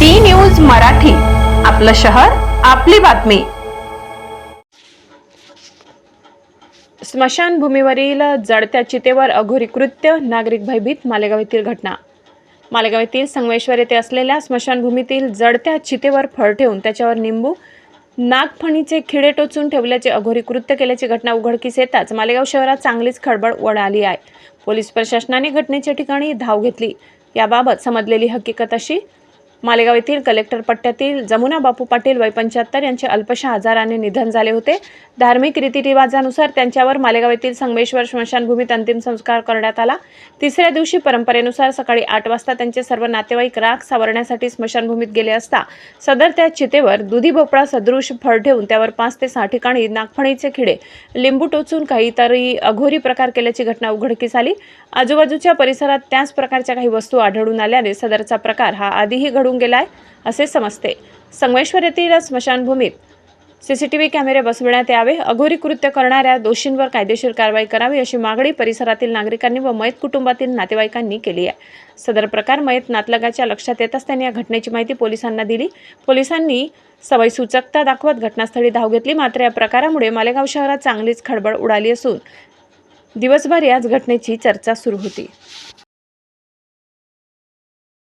D news Marathi आपलं शहर आपली बातमी. स्मशानभूमीवरील जडत्या चितेवर अघोरी कृत्य नागरिक भयभीत मालेगाव येथील घटना. मालेगाव येथील संगमेश्वर येथे असलेल्या स्मशानभूमीतील जडत्या चितेवर फळ ठेवून त्याच्यावर निंबू नागफणीचे खिडे टोचून ठेवल्याचे अघोरी कृत्य केल्याची घटना उघडकीस येताच मालेगाव शहरात चांगलीच खळबळ उडाली आहे. पोलीस प्रशासनाने घटनेच्या ठिकाणी धाव घेतली. याबाबत समजलेली हकीकत अशी मालेगाव येथील कलेक्टर पट्ट्यातील जमुना बापू पाटील वय पंच्याहत्तर यांचे अल्पशा आजाराने निधन झाले होते. धार्मिक रीतिरिवाजानुसार त्यांच्यावर मालेगाव येथील संगमेश्वर स्मशानभूमीत अंतिम संस्कार करण्यात आला. तिसऱ्या दिवशी परंपरेनुसार सकाळी आठ वाजता त्यांचे सर्व नातेवाईक राख सावरण्यासाठी स्मशानभूमीत गेले असता सदर त्या चितेवर दुधी भोपळा सदृश फळ ठेवून त्यावर पाच ते सहा ठिकाणी नागफणीचे खिडे लिंबू टोचून काहीतरी अघोरी प्रकार केल्याची घटना उघडकीस आली. आजूबाजूच्या परिसरात त्याच प्रकारच्या काही वस्तू आढळून आल्याने सदरचा प्रकार हा आधीही घडून गेलाय असे समजते. संगमेश्वर येथील स्मशानभूमीत सीसीटीव्ही कॅमेरे बसविण्यात यावे अघोरी कृत्य करणाऱ्या दोषींवर कायदेशीर कारवाई करावी अशी मागणी परिसरातील नागरिकांनी व मयत कुटुंबातील नातेवाईकांनी केली आहे. सदर प्रकार मयत नातलगाच्या लक्षात येताच त्यांनी या घटनेची माहिती पोलिसांना दिली. पोलिसांनी सवय सूचकता दाखवत घटनास्थळी धाव घेतली मात्र या प्रकारामुळे मालेगाव शहरात चांगलीच खळबळ उडाली असून दिवसभर याच घटनेची चर्चा सुरू होती.